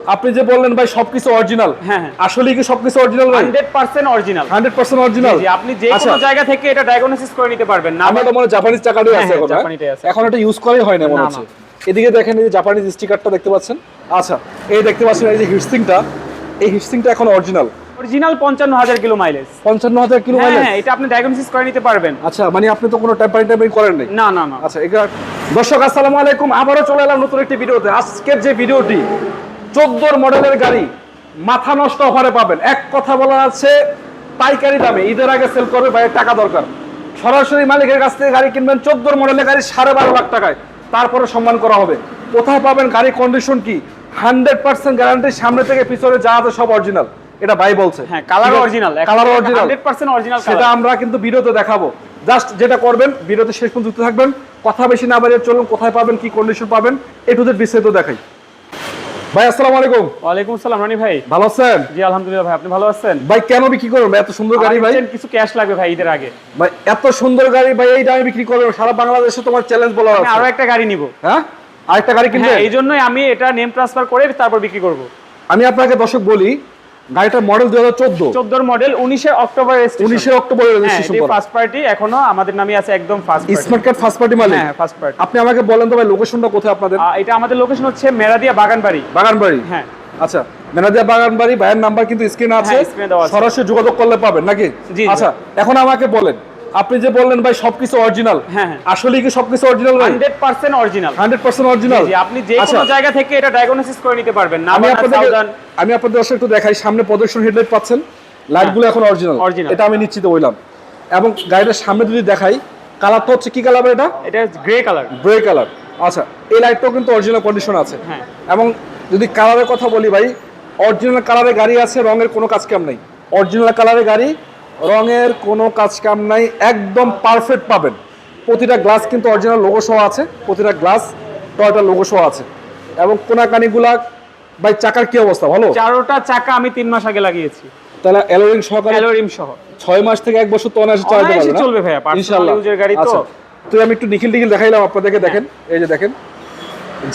আপনি যে বললেন ভাই সবকিছু অরিজিনাল হ্যাঁ, হ্যাঁ। আসলে কি সবকিছু অরিজিনাল ভাই? Hundred percent original hundred percent original জি আপনি যে কোনো জায়গা থেকে এটা ডায়াগনোসিস করে নিতে পারবেন। না আমরা তো মনে জাপানিজ টাকাটাই হ্যাঁ, আছে হ্যাঁ, এখন হ্যাঁ? আছে। এখন এটা ইউজ করাই হয় না মনে হচ্ছে। এদিকে দেখেন এই যে জাপানিজ স্টিকারটা দেখতে পাচ্ছেন? আচ্ছা এই দেখতে পাচ্ছেন এই যে হিটসিংটা এই হিটসিংটা এখন অরিজিনাল অরিজিনাল পঞ্চান্ন হাজার কিলো মাইলেজ পঞ্চান্ন হাজার কিলো মাইলেজ হ্যাঁ এটা আপনি ডায়াগনোসিস করে নিতে পারবেন। আচ্ছা মানে আপনি তো কোনো টেম্পারিং টেম্পারিং করেন নাই? না না না। আচ্ছা এটা দর্শক আসসালামু আলাইকুম। আবারও চলে এলাম নতুন একটি ভিডিওতে। আজকের যে ভিডিওটি চোদ্দোর মডেলের গাড়ি মাথা নষ্ট অফারে পাবেন। এক কথা বলা আছে পাইকারি দামে ঈদের আগে সেল করবে ভাইয়ের টাকা দরকার। সরাসরি মালিকের কাছ থেকে গাড়ি কিনবেন চোদ্দোর মডেলের গাড়ি সাড়ে বারো লাখ টাকায়। তারপরে সম্মান করা হবে। কোথায় পাবেন গাড়ির কন্ডিশন কি? হান্ড্রেড পার্সেন্ট গ্যারান্টি সামনে থেকে পিছনে যা আছে সব অরিজিনাল এটা ভাই বলছে। হ্যাঁ colour original colour original hundred percent original সেটা আমরা কিন্তু ভিডিওতে দেখাবো। জাস্ট যেটা করবেন ভিডিওতে শেষ পর্যন্ত থাকবেন। কথা বেশি না বাড়িয়ে চলুন কোথায় পাবেন কি কন্ডিশন পাবেন এ টু জেড বিস্তারিত দেখাই। ভাই আসসালামু আলাইকুম। ওয়ালাইকুম আসসালাম রানি ভাই। ভালো আছেন? জি আলহামদুলিল্লাহ ভাই আপনি ভালো আছেন? ভাই কেন বিক্রি করবেন? এত সুন্দর গাড়ি ভাই। কিছু ক্যাশ লাগবে ভাই ঈদের আগে। ভাই এত সুন্দর গাড়ি ভাই এই দামে বিক্রি করবেন। সারা বাংলাদেশে তোমার চ্যালেঞ্জ বলা আমি আরও একটা গাড়ি নিব। হ্যাঁ? আরেকটা গাড়ি কিনবেন? হ্যাঁ এই জন্যই আমি এটা নেম ট্রান্সফার করে তারপর বিক্রি করব। আমি আপনাকে দর্শক বলি গাড়িটার মডেল দুই হাজার চোদ্দ। 14 মডেল 19 অক্টোবর উনিশে অক্টোবর ফার্স্ট পার্টি এখনও আমাদের নামে আছে একদম first party smart card first party মানে হ্যাঁ ফার্স্ট পার্টি আপনি আমাকে বলেন তো ভাই লোকেশনটা কোথায় আপনাদের? এটা আমাদের লোকেশন হচ্ছে মেরাদিয়া বাগানবাড়ি। বাগানবাড়ি? হ্যাঁ। আচ্ছা মেরাদিয়া বাগানবাড়ি ভাইয়ের নাম্বার কিন্তু স্ক্রিনে আছে। হ্যাঁ, আছে। সরাসরি যোগাযোগ করলে পাবেন নাকি? জি। আচ্ছা এখন আমাকে বলেন আপনি যে বললেন ভাই সবকিছু অরিজিনাল হ্যাঁ, হ্যাঁ। আসলে কি সবকিছু অরিজিনাল ভাই? Hundred percent original hundred percent original জি আপনি যে কোনো জায়গা থেকে এটা ডায়াগনোসিস করে নিতে পারবেন। না আমি আপনাদের আমি আপনাদের দর্শক একটু দেখাই সামনে প্রদর্শন হেডলাইট পাচ্ছেন? লাইটগুলো এখন অরিজিনাল হ্যাঁ, এটা আমি নিশ্চিত হইলাম। এবং গাড়িটার সামনে যদি দেখাই কালার তো হচ্ছে কি কালার এটা? এটা গ্রে কালার গ্রে কালার আচ্ছা এই লাইটটাও কিন্তু অরিজিনাল কন্ডিশন আছে। হ্যাঁ। এবং যদি কালারের কথা বলি ভাই অরিজিনাল কালারের গাড়ি আছে রঙের কোনো কাজ কাম নাই। অরিজিনাল কালারের গাড়ি রঙের কোনো কাজ কাম নাই একদম পারফেক্ট পাবেন। প্রতিটা গ্লাস কিন্তু অরিজিনাল লোগো সহ আছে প্রতিটা গ্লাস টয়টা লোগো সহ আছে। এবং কোনাকানিগুলা ভাই চাকার কি অবস্থা ভালো? চারোটা চাকা আমি তিন মাস আগে লাগিয়েছি। তাহলে অ্যালোরিং সহকারে অ্যালোরিম সহ। ছয় মাস থেকে এক বছর তো অনায়াসে চালাতে পারবে চলবে ভাইয়া, ইনশাআল্লাহ। এর গাড়ি তো। আচ্ছা, তো আমি একটু নিখিল টিখিল দেখাইলাম আপনাদেরকে দেখেন এই যে দেখেন।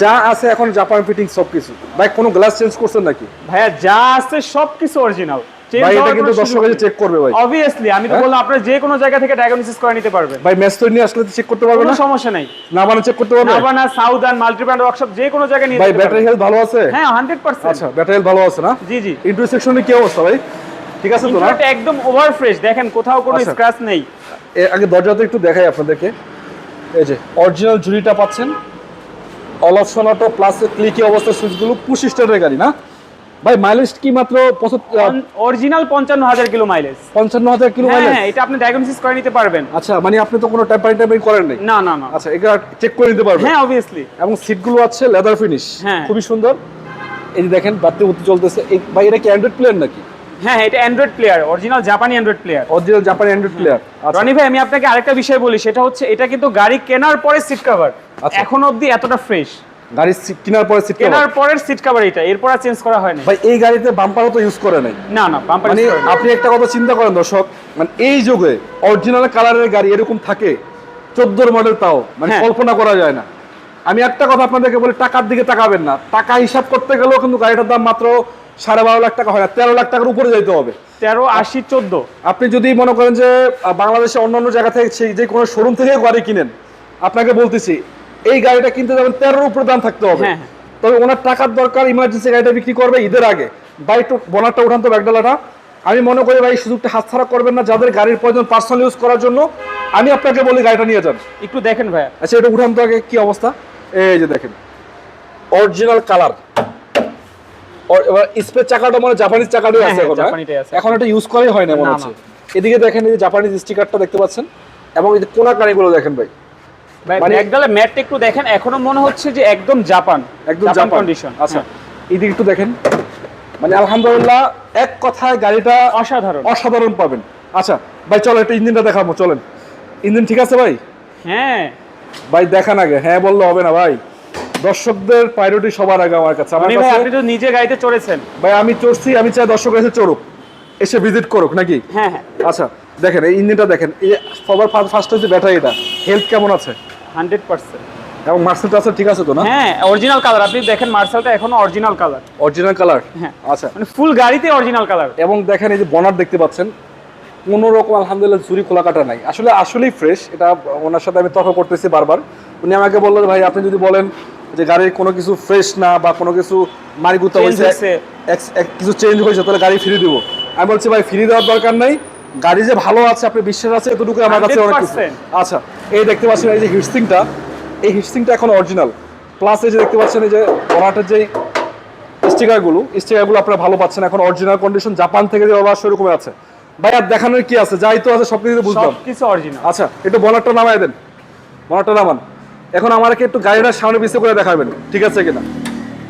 যা আছে এখন জাপান ফিটিং সবকিছু। ভাই কোনো গ্লাস চেঞ্জ করছেন নাকি? ভাইয়া যা আছে সবকিছু অরিজিনাল ভাই এটা কিন্তু দর্শক কাছে চেক করবে ভাই। অবভিয়াসলি আমি তো হ্যাঁ? বললাম আপনারা যে কোনো জায়গা থেকে ডায়াগনোসিস করে নিতে পারবেন। ভাই ম্যাচ তো নিয়ে আসলে চেক করতে পারবে না? সমস্যা নাই। না মানে চেক করতে পারবে? নাভানা সাউদার্ন মাল্টিব্র্যান্ড ওয়ার্কশপ যে কোনো জায়গায় নিয়ে ভাই ব্যাটারি হেলথ ভালো আছে? হ্যাঁ 100% আচ্ছা ব্যাটারি হেলথ ভালো আছে না? জি জি। ইন্টারসেকশনে কি অবস্থা ভাই? ঠিক আছে তো না? ইন্টারনেট একদম ওভার ফ্রেশ দেখেন কোথাও কোনো আচ্ছা। স্ক্র্যাচ নেই। আগে দরজাতে একটু দেখাই আপনাদেরকে। এই যে অরিজিনাল জুড়িটা পাচ্ছেন। অল অপশন অটো প্লাস ক্লিকি অবস্থা সুইচগুলো পুশ স্টারের গাড়ি না? ভাই মাইলেজ কি মাত্র অরিজিনাল পঞ্চান্ন হাজার কিলো মাইলেজ পঞ্চান্ন হাজার কিলো হ্যাঁ মাইলেজ হ্যাঁ, এটা আপনি ডায়াগনোসিস করে নিতে পারবেন। আচ্ছা মানে আপনি তো কোনো টেম্পারিং টেম্পারিং করেন নাই? না না না। আচ্ছা এটা চেক করে নিতে পারবেন। হ্যাঁ অবভিয়াসলি এবং সিটগুলো আছে লেদার ফিনিশ হ্যাঁ। খুবই সুন্দর। এই যে দেখেন বাড়তে উঠতে চলতেছে। ভাই এটা কি অ্যান্ড্রয়েড প্লেয়ার নাকি? হ্যাঁ এটা অ্যান্ড্রয়েড প্লেয়ার অরিজিনাল জাপানি অ্যান্ড্রয়েড প্লেয়ার অরিজিনাল জাপানি অ্যান্ড্রয়েড প্লেয়ার রনি ভাই আমি আপনাকে আরেকটা বিষয় বলি সেটা হচ্ছে এটা কিন্তু গাড়ি কেনার পরে সিট কভার আচ্ছা। এখন অবধি এতটা ফ্রেশ গাড়ি সিট কেনার পরে সিট কেনার পরের সিট কভার এটা এরপর আর চেঞ্জ করা হয় না ভাই এই গাড়িতে বাম্পারও তো ইউজ করে নাই। না না বাম্পার মানে আপনি একটা কথা চিন্তা করেন দর্শক মানে এই যুগে অরিজিনাল কালারের গাড়ি এরকম থাকে চোদ্দোর মডেল তাও মানে হ্যাঁ। কল্পনা করা যায় না। আমি একটা কথা আপনাদেরকে বলি টাকার দিকে তাকাবেন না। টাকা হিসাব করতে গেলেও কিন্তু গাড়িটার দাম মাত্র সাড়ে বারো লাখ টাকা হয় না তেরো লাখ টাকার উপরে যেতে হবে। তেরো আশি চোদ্দ। আপনি যদি মনে করেন যে বাংলাদেশে অন্য অন্য জায়গা থেকে সেই যে কোনো শোরুম থেকে গাড়ি কিনেন আপনাকে বলতেছি এই গাড়িটা কিনতে যাবেন তেরোর উপরে দাম থাকতে হবে। হ্যাঁ, হ্যাঁ। তবে ওনার টাকার দরকার ইমার্জেন্সি গাড়িটা বিক্রি করবে ঈদের আগে। ভাই একটু বনারটা উঠান তো ব্যাগডালাটা। আমি মনে করি ভাই সুযোগটা হাতছাড়া করবেন না যাদের গাড়ির প্রয়োজন পার্সোনাল ইউজ করার জন্য। আমি আপনাকে বলি গাড়িটা নিয়ে যান। একটু দেখেন ভাইয়া। আচ্ছা এটা উঠান তো আগে কি অবস্থা? এই যে দেখেন। অরিজিনাল কালার স্পেস চাকাটা মানে জাপানিজ চাকাটাই হ্যাঁ, আছে এখন। এখন এটা ইউজ করাই হয় না মনে হচ্ছে। এদিকে দেখেন এই যে জাপানিজ স্টিকারটা দেখতে পাচ্ছেন। এবং এই যে কোনা কানিগুলো দেখেন ভাই ভাই। মানে- ব্যাগডালে ম্যাটটা একটু দেখেন এখনও মনে হচ্ছে যে একদম জাপান একদম জাপান কন্ডিশন আচ্ছা এদিকে একটু দেখেন। মানে আলহামদুলিল্লাহ এক কথায় গাড়িটা অসাধারণ। অসাধারণ পাবেন। আচ্ছা ভাই চলো একটা ইঞ্জিনটা দেখাবো চলেন। ইঞ্জিন ঠিক আছে ভাই? হ্যাঁ। ভাই দেখান আগে। হ্যাঁ বললে হবে না ভাই। দর্শকদের প্রায়োরিটি সবার আগে আমার কাছে। আমার কাছে আপনি তো নিজে গাড়িতে চড়েছেন। ভাই আমি চড়ছি আমি চাই দর্শক এসে চড়ুক। এসে ভিজিট করুক নাকি? হ্যাঁ হ্যাঁ। আচ্ছা দেখেন এই ইঞ্জিনটা দেখেন। এই সবার ফার্স্ট হচ্ছে ব্যাটারিটা হেলথ কেমন আছে? Hundred percent. এবং মার্সেলটা আছে ঠিক আছে তো না? হ্যাঁ অরিজিনাল কালার আপনি দেখেন মার্শালটা এখনও অরিজিনাল কালার অরিজিনাল কালার হ্যাঁ। আচ্ছা। মানে ফুল গাড়িতে অরিজিনাল কালার এবং দেখেন এই যে বনার দেখতে পাচ্ছেন কোনো রকম আলহামদুলিল্লাহ চুরি খোলা কাটা নাই। আসলে আসলেই ফ্রেশ এটা ওনার সাথে আমি তর্ক করতেছি বারবার। উনি আমাকে বলল যে ভাই আপনি যদি বলেন যে গাড়ির কোনো কিছু ফ্রেশ না বা কোনো কিছু মারিগুতা হয়েছে কিছু চেঞ্জ হয়েছে তাহলে গাড়ি ফ্রি দিব। আমি বলছি ভাই ফ্রি দেওয়ার দরকার নাই। গাড়ি যে ভালো আছে আপনি বিশ্বাস আছে এতটুকু আমার কাছে অনেক আচ্ছা। এই দেখতে পাচ্ছেন এই যে হিটসিংটা এই হিটসিংটা এখন অরিজিনাল প্লাস এই যে দেখতে পাচ্ছেন এই যে বনাটের যে স্টিকারগুলো স্টিকারগুলো আপনারা ভালো পাচ্ছেন এখন অরিজিনাল কন্ডিশন জাপান থেকে যে অবশ্য সেরকম আছে। ভাই আর দেখানোর কি আছে? যাই তো আছে সব কিছু বুঝলাম। কিছু অরিজিনাল আচ্ছা একটু বনারটা নামায় দেন। বনারটা নামান। এখন আমাকে একটু গাড়িটা সামনে পিছিয়ে করে দেখাবেন ঠিক আছে কিনা?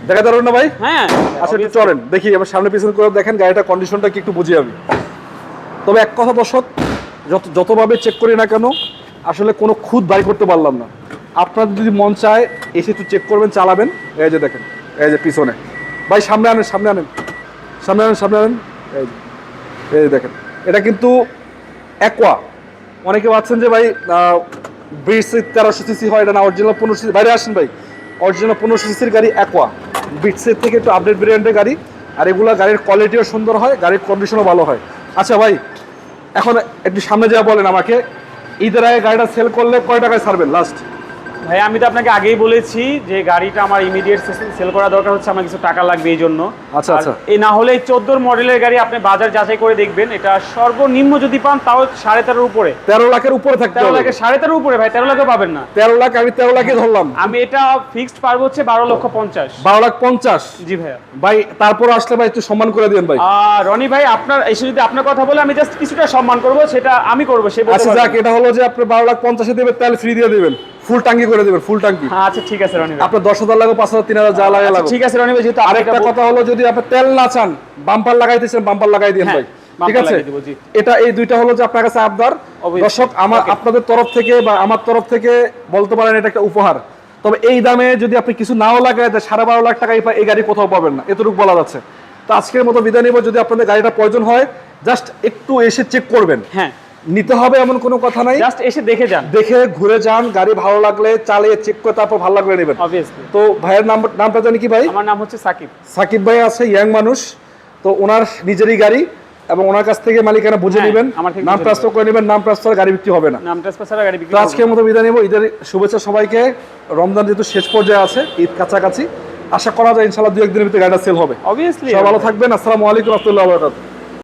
দেখা যাবে না ভাই? হ্যাঁ আচ্ছা একটু চলেন দেখি এবার সামনে পিছনে করে দেখেন গাড়িটার কন্ডিশনটা কি একটু বুঝি আমি। তবে এক কথা দর্শক যত যতভাবে চেক করি না কেন আসলে কোনো খুদ বাই করতে পারলাম না। আপনার যদি মন চায়, এসে একটু চেক করবেন, চালাবেন। এই যে দেখেন, এই যে পিছনে। ভাই, সামনে আনেন সামনে আনেন। সামনে আনেন সামনে আনেন। এই যে এই যে দেখেন, এটা কিন্তু অ্যাকোয়া অনেকে ভাবছেন যে, ভাই ব্রিজ তেরোশো সিসি হয়, এটা না অরিজিনাল পনেরো সিসি। বাইরে আসেন ভাই অরিজিনাল পনেরোশো সিসির গাড়ি অ্যাকোয়া বিটসের থেকে একটু আপডেট ভেরিয়েন্টের গাড়ি। আর এগুলো গাড়ির কোয়ালিটিও সুন্দর হয়, গাড়ির কন্ডিশনও ভালো হয়। আচ্ছা ভাই, এখন একটু সামনে যাওয়া বলেন আমাকে। ঈদের আগে গাড়িটা সেল করলে কয় টাকায় ছাড়বেন? লাস্ট ভাই আমি তো আপনাকে আগেই বলেছি যে গাড়িটা আমার ইমিডিয়েট সেল করা দরকার হচ্ছে আমার কিছু টাকা লাগবে এই জন্য। আচ্ছা, আচ্ছা। এই না হলে চোদ্দোর মডেলের গাড়ি আপনি বাজার যাচাই করে দেখবেন এটা সর্বনিম্ন যদি পান তাও সাড়ে তেরোর উপরে। তেরো লাখের উপরে থাকতে তেরো লাখের সাড়ে তেরোর উপরে ভাই তেরো লাখে পাবেন না। তেরো লাখ আমি তেরো লাখে ধরলাম। আমি এটা ফিক্সড পারব হচ্ছে বারো লক্ষ পঞ্চাশ। বারো লাখ পঞ্চাশ। জি ভাইয়া। ভাই তারপর আসলে ভাই একটু সম্মান করে দিবেন ভাই। আর রনি ভাই আপনার এসে যদি আপনার কথা বলে আমি জাস্ট কিছুটা সম্মান করব সেটা আমি করব সে আচ্ছা যাক এটা হলো যে আপনি বারো লাখ পঞ্চাশে দেবেন তাহলে ফ্রি দিয়ে দিবেন। ফুল টাঙ্কি করে দেবেন ফুল টাঙ্কি হ্যাঁ আচ্ছা ঠিক আছে রনি আপনার দশ হাজার লাগবে পাঁচ হাজার তিন হাজার যা লাগে আচ্ছা, লাগবে ঠিক আছে রনি ভাই যেহেতু আরেকটা কথা হলো যদি আপনি তেল না চান বাম্পার লাগাইতেছেন বাম্পার লাগাই দিন হ্যাঁ, ভাই। ঠিক আছে। এটা এই দুইটা হলো যে আপনার কাছে আবদার। দর্শক আমার আপনাদের তরফ থেকে বা আমার তরফ থেকে বলতে পারেন এটা একটা উপহার। তবে এই দামে যদি আপনি কিছু নাও লাগায় সাড়ে বারো লাখ টাকায় এই গাড়ি কোথাও পাবেন না এতটুকু বলা যাচ্ছে। তো আজকের মতো বিদায় নিব। যদি আপনাদের গাড়িটা প্রয়োজন হয় জাস্ট একটু এসে চেক করবেন। হ্যাঁ। নিতে হবে এমন কোনো কথা নাই। জাস্ট এসে দেখে যান। দেখে ঘুরে যান গাড়ি ভালো লাগলে চালিয়ে চেক করে তারপর ভালো লাগলে নেবেন। তো ভাইয়ের নাম নামটা জানি কি ভাই? আমার নাম হচ্ছে সাকিব। সাকিব ভাই আছে ইয়াং মানুষ। তো ওনার নিজেরই গাড়ি এবং ওনার কাছ থেকে মালিকানা বুঝে হ্যাঁ, নেবেন। নাম ট্রান্সফার করে নেবেন নাম ট্রান্সফার গাড়ি বিক্রি হবে না। নাম ট্রান্সফার ছাড়া গাড়ি বিক্রি তো আজকের মতো বিদায় নেব। ঈদের শুভেচ্ছা সবাইকে। রমজান যেহেতু শেষ পর্যায়ে আছে ঈদ কাছাকাছি। আশা করা যায় ইনশাল্লাহ দু একদিনের ভিতরে গাড়িটা সেল হবে। অবভিয়াসলি ভালো থাকবেন। আসসালামু আলাইকুম রহমতুল্লাহ বরকাত